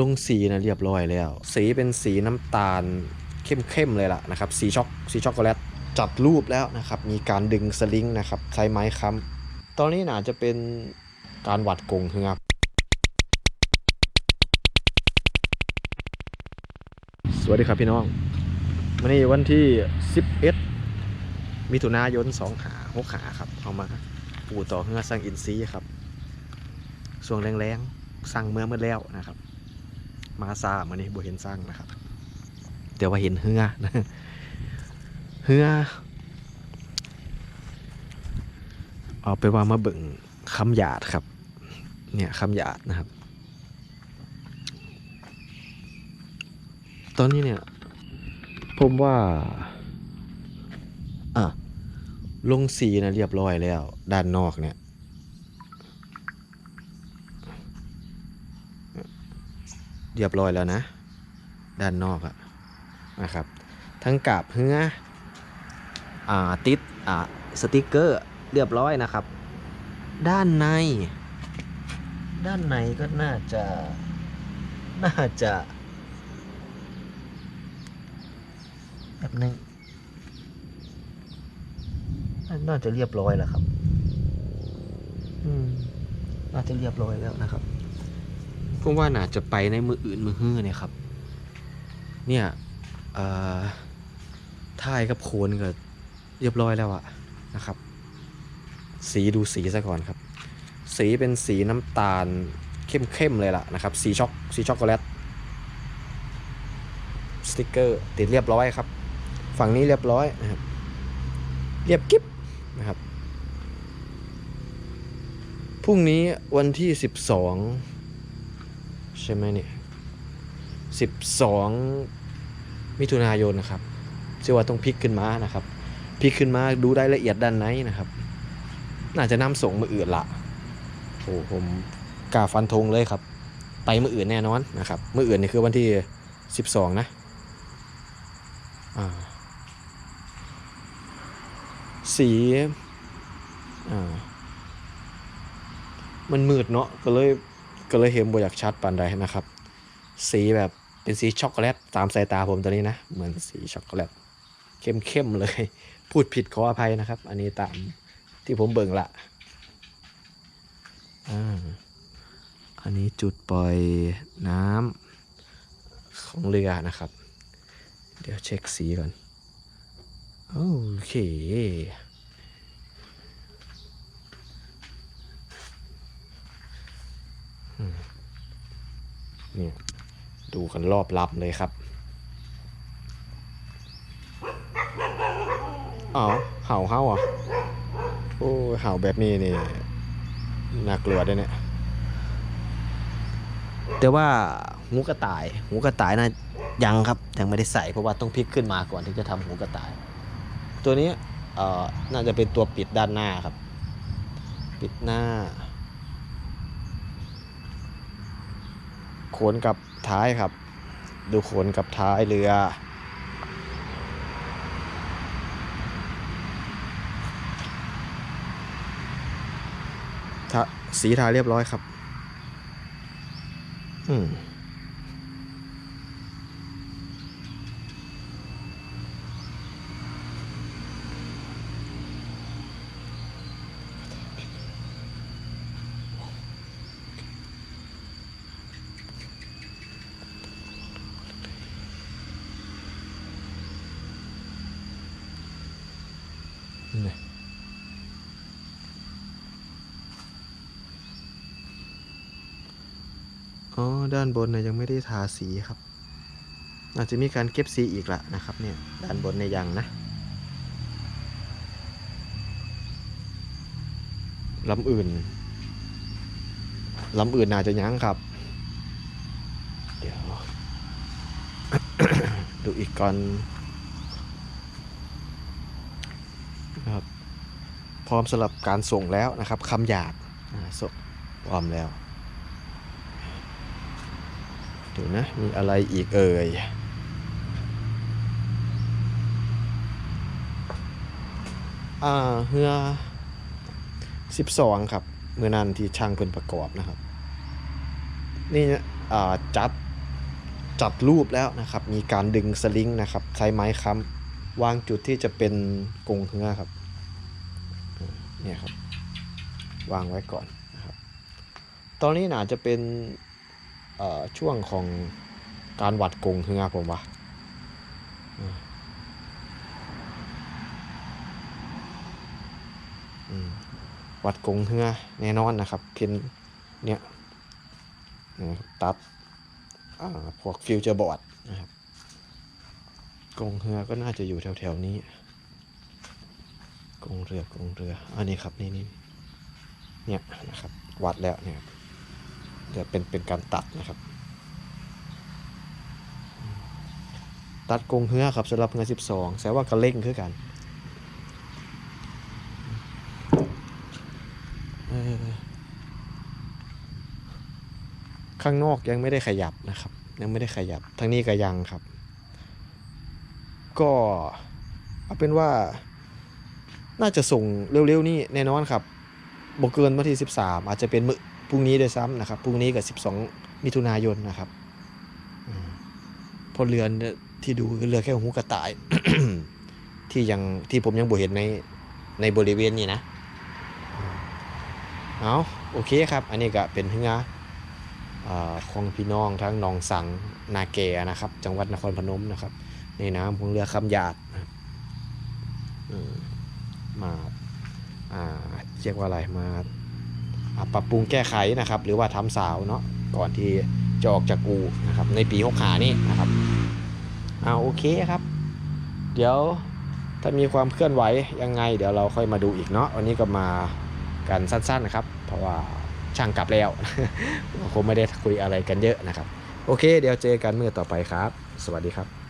ลงสีนะเรียบร้อยแล้ว สีเป็นสีน้ำตาลเข้มๆเลยล่ะนะครับ สีช็อกสีช็อกโกแลตจัดรูปแล้วนะครับ มีการดึงสลิงนะครับ ใช้ไม้ค้ำตอนนี้น่าจะเป็นการหวัดกงเฮือกสวัสดีครับพี่น้องวันนี้วันที่ 11 มิถุนายน2ขา6ขาครับเอามาปูต่อเฮือสร้างอินซีครับ ส่วงแรงๆสร้างเมื่อเมื่อแล้วนะครับ มาซามานี่บ่เห็นสร้างนะครับเดี๋ยวว่าเห็นเฮือนะเฮือเอาไปว่ามาเบิ่งคำหยาดครับ เนี่ยคำหยาดนะครับ ตอนนี้เนี่ย ผมว่าอะลงสีนะเรียบร้อยแล้ว ด้านนอกเนี่ย เรียบร้อยแล้วนะ ด้านนอกอะนะครับ ทั้งกาบเฮืออ่าติดอ่าสติกเกอร์เรียบร้อยนะครับ ด้านใน ด้านในก็น่าจะ น่าจะแบบนึงน่าจะเรียบร้อยแล้วครับ อืม น่าจะเรียบร้อยแล้วนะครับ ผมว่าน่าจะไปในมืออื่นมือฮื้อเนี่ยครับ เนี่ยเอ่ายกับโคนก็เรียบร้อยแล้วอะนะครับ สีดูสีซะก่อนครับ สีเป็นสีน้ำตาลเข้มๆเลยล่ะนะครับ สีช็อกสีช็อกโกแลตสติกเกอร์ติดเรียบร้อยครับ ฝั่งนี้เรียบร้อยนะครับ เรียบกิ๊บนะครับพรุ่งนี้วันที่ 12 ใช่ไหมเนี่ย12มิถุนายนนะครับเชื่อว่าต้องพลิกขึ้นมานะครับพลิกขึ้นมาดูรายละเอียดด้านในนะครับ น่าจะนำส่งมืออื่นละโอ้ผมกาฟันธงเลยครับ ไปมืออื่นแน่นอนนะครับมืออื่นนี่คือวันที่ 12 นะอ่าสีอ่ามันมืดเนาะก็เลย ก็เลยเห็นบ่อยากชัดปานใดนะครับ สีแบบเป็นสีช็อกโกแลตตามสายตาผมตัวนี้นะ เหมือนสีช็อกโกแลตเข้มๆเลย พูดผิดขออภัยนะครับ อันนี้ตามที่ผมเบิ่งละอันนี้จุดปล่อยน้ำของเรือนะครับ เดี๋ยวเช็คสีก่อน โอเค อืมเนี่ดูกันรอบลับเลยครับอ๋อเห่าเห่าอะโอ้เห่าแบบนี้นี่น่ากลัวด้วยเนี่ย แต่ว่าหูกระต่ายหูกระต่ายน่ายังครับยังไม่ได้ใส่เพราะว่าต้องพลิกขึ้นมาก่อนที่จะทำหูกระต่าย ตัวนี้เอ่อน่าจะเป็นตัวปิดด้านหน้าครับ ปิดหน้า โขนกับท้ายครับ ดูโขนกับท้ายเรือทาสีทาเรียบร้อยครับ อืม นี่ อ๋อ ด้านบนเนี่ยยังไม่ได้ทาสีครับ อาจจะมีการเก็บสีอีกละนะครับเนี่ย ด้านบนในยังนะลำอื่นลำอื่นน่าจะยั้งครับ เดี๋ยว ดูอีกก่อนะครับ พร้อมสำหรับการส่งแล้วนะครับคำหยาดอ่าส่งพร้อมแล้ว ดี๋ยวนะ มีอะไรอีกเอ่ยอ่าเฮือสิบสองครับเมื่อนั้นที่ช่างเพิ่นประกอบนะครับ นี่อ่าจัดจัดรูปแล้วนะครับ มีการดึงสลิงนะครับ ใช้ไม้ค้ำวางจุดที่จะเป็นกงเฮือครับเนี่ยครับ วางไว้ก่อนนะครับ ตอนนี้น่าจะเป็น ช่วงของการวัดกรงเฮือผมว่าวัดกรงเฮือแน่นอนนะครับ เพียนเนี่ยนะครับตัดพวกฟิวเจอร์บอร์ดนะครับกรงเฮือก็น่าจะอยู่แถวๆนี้กรงเรือกรงเรือ อันนี้ครับนี่นี่เนี่ยนะครับ วัดแล้วเนี่ย ครับเป็นเป็นการตัดนะครับ ตัดกรงเฮือครับสำหรับเฮือ12แสดงว่ากระเล่งคือกันข้างนอกยังไม่ได้ขยับนะครับ ยังไม่ได้ขยับทางนี้ก็ยังครับ ก็เอาเป็นว่าน่าจะส่งเร็วๆ นี้แน่นอนครับ บกเกินวันที่ 13 อาจจะเป็นมื้อพรุ่งนี้ด้วยซ้ำนะครับพรุ่งนี้กับ 12 มิถุนายนนะครับพอเรือนที่ดูคือเรือแค่หูกระต่าย ที่ยังที่ผมยังบ่เห็นในในบริเวณนี้นะเอาโอเคครับ อันนี้ก็เป็นเฮืออ่าของพี่น้องทั้งหนองสังนาเกนะครับ จังหวัดนครพนมนะครับ ในน้ำของเรือคำหยาดมา เรียกว่าอะไรมาปรับปรุงแก้ไขนะครับ หรือว่าทำสาวเนาะก่อนที่จะออกจากอูนะครับ ในปีหกขานี่นะครับเอาโอเคครับ เดี๋ยวถ้ามีความเคลื่อนไหวยังไง เดี๋ยวเราค่อยมาดูอีกเนาะวันนี้ก็มากันสั้นๆนะครับ เพราะว่าช่างกลับแล้วคงไม่ได้คุยอะไรกันเยอะนะครับ โอเค เดี๋ยวเจอกันเมื่อต่อไปครับ สวัสดีครับ